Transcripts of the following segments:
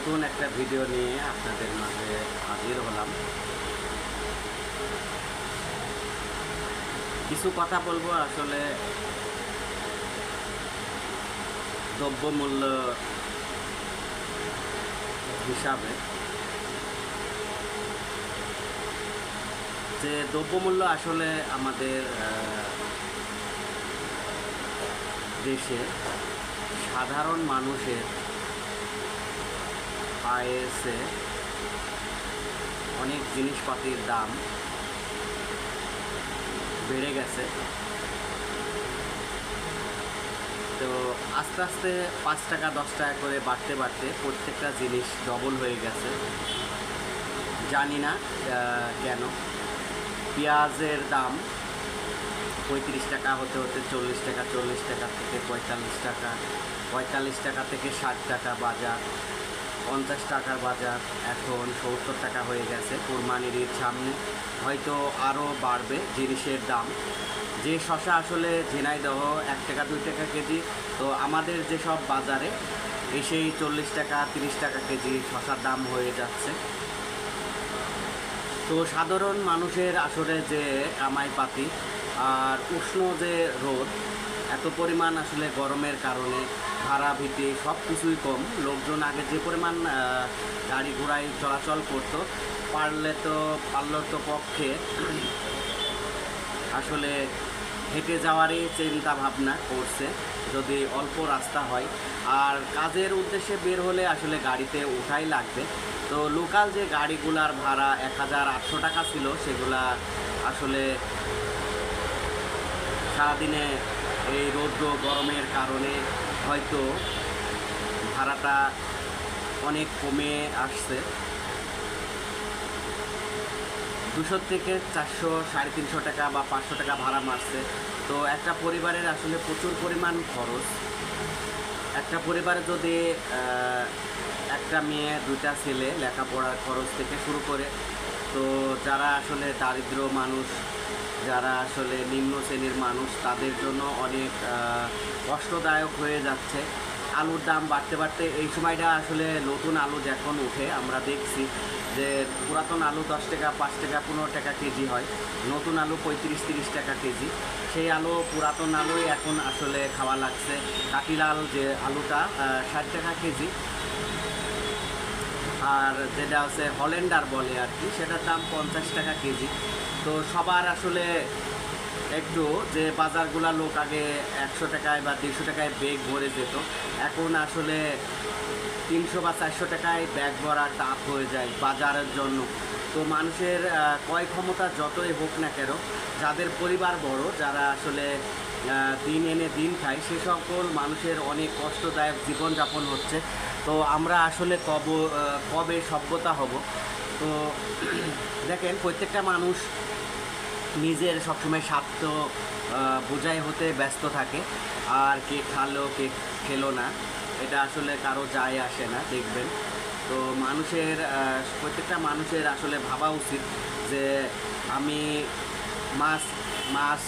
নতুন একটা ভিডিও নিয়ে আপনাদের মাঝে হাজির হলাম। কিছু কথা বলব আসলে। দ্রব্যমূল্য হিসাবে। যে দ্রব্যমূল্য আসলে আমাদের দেশে সাধারণ মানুষের আয়েসে অনেক জিনিসপাতির দাম বেড়ে গেছে। তো আস্তে আস্তে পাঁচ টাকা, দশ টাকা করে বাড়তে বাড়তে প্রত্যেকটা জিনিস ডবল হয়ে গেছে। জানি না কেন। পেঁয়াজের দাম পঁয়ত্রিশ টাকা হতে হতে চল্লিশ টাকা চল্লিশ টাকা থেকে পঁয়তাল্লিশ টাকা পঁয়তাল্লিশ টাকা থেকে ষাট টাকা বাজার। পঞ্চাশ টাকার বাজার এখন সত্তর টাকা হয়ে গেছে কোরবানির ঈদ সামনে। হয়তো আরও বাড়বে জিনিসের দাম। যে শশা আসলে ঝিনাইদহ এক টাকা, দুই টাকা কেজি, তো আমাদের যেসব বাজারে এসেই চল্লিশ টাকা, তিরিশ টাকা কেজি শশার দাম হয়ে যাচ্ছে। তো সাধারণ মানুষের আসলে যে কামাই পাতি আর উষ্ণ যে রোদ এত পরিমাণ আসলে গরমের কারণে, ভাড়া, ভিত্তি সব কিছুই কম। লোকজন আগে যে পরিমাণ গাড়ি ঘোড়ায় চলাচল করতো, পারলে তো, পারল তো পক্ষে। আসলে হেঁটে যাওয়ারই চিন্তা ভাবনা করছে, যদি অল্প রাস্তা হয়। আর কাজের উদ্দেশ্যে বের হলে আসলে গাড়িতে উঠাই লাগবে। তো লোকাল যে গাড়িগুলার ভাড়া এক হাজার আটশো টাকা ছিল, সেগুলা আসলে সারাদিনে এই রৌদ্র গরমের কারণে হয়তো ভাড়াটা অনেক কমে আসছে। দুশো থেকে চারশো, সাড়ে তিনশো টাকা বা পাঁচশো টাকা ভাড়া মারছে। তো একটা পরিবারের আসলে প্রচুর পরিমাণ খরচ। একটা পরিবারে যদি একটা মেয়ে, দুইটা ছেলে লেখাপড়ার খরচ থেকে শুরু করে, তো যারা আসলে দারিদ্র মানুষ যারা আসলে নিম্ন শ্রেণির মানুষ, তাদের জন্য অনেক কষ্টদায়ক হয়ে যাচ্ছে। আলুর দাম বাড়তে বাড়তে এই সময়টা আসলে নতুন আলু যখন উঠে আমরা দেখছি যে পুরাতন আলু দশ টাকা, পাঁচ টাকা, পনেরো টাকা কেজি হয়। নতুন আলু পঁয়ত্রিশ, তিরিশ টাকা কেজি। সেই আলু, পুরাতন আলুই এখন আসলে খাওয়া লাগছে। কাটিলাল যে আলুটা ষাট টাকা কেজি। আর যেটা আছে হল্যান্ডার বলে আর কি, সেটার দাম পঞ্চাশ টাকা কেজি। তো সবার আসলে একটু যে বাজারগুলা লোক আগে একশো টাকায় বা দেড়শো টাকায় বেগ ভরে যেত, এখন আসলে তিনশো বা চারশো টাকায় ব্যাগ ভরা টাপ হয়ে যায় বাজারের জন্য। তো মানুষের ক্রয় ক্ষমতা যতই হোক না কেন, যাদের পরিবার বড়, যারা আসলে দিন এনে দিন খায় সে সকল মানুষের অনেক কষ্টদায়ক জীবনযাপন হচ্ছে। তো আমরা আসলে কব কবে সভ্যতা হব? তো দেখেন, প্রত্যেকটা মানুষ নিজের সবসময় স্বার্থ বোঝাই হতে ব্যস্ত থাকে। আর কে খালো, কে খেলো না, এটা আসলে কারও যায় আসে না, দেখবেন। তো মানুষের প্রত্যেকটা মানুষের আসলে ভাবা উচিত যে আমি মাছ মাছ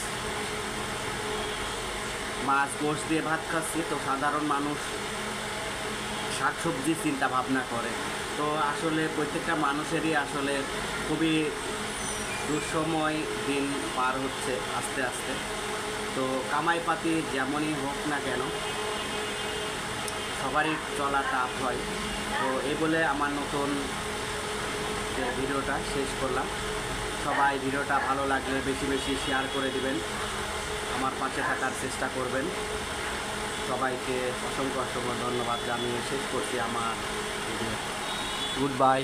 মাছ, গোশ দিয়ে ভাত খাচ্ছি, তো সাধারণ মানুষ শাকসবজি চিন্তা ভাবনা করে। তো আসলে প্রত্যেকটা মানুষেরই আসলে খুবই দুঃসময় দিন পার হচ্ছে আস্তে আস্তে। তো কামাই পাতি যেমনই হোক না কেন, সবারই চলা টাফ হয়। তো এই বলে আমার নতুন যে ভিডিওটা শেষ করলাম। সবাই ভিডিওটা ভালো লাগলে বেশি বেশি শেয়ার করে দিবেন। আমার পাশে থাকার চেষ্টা করবেন। সবাইকে অসংখ্য অসংখ্য ধন্যবাদ জানিয়ে শেষ করছি আমার গুড বাই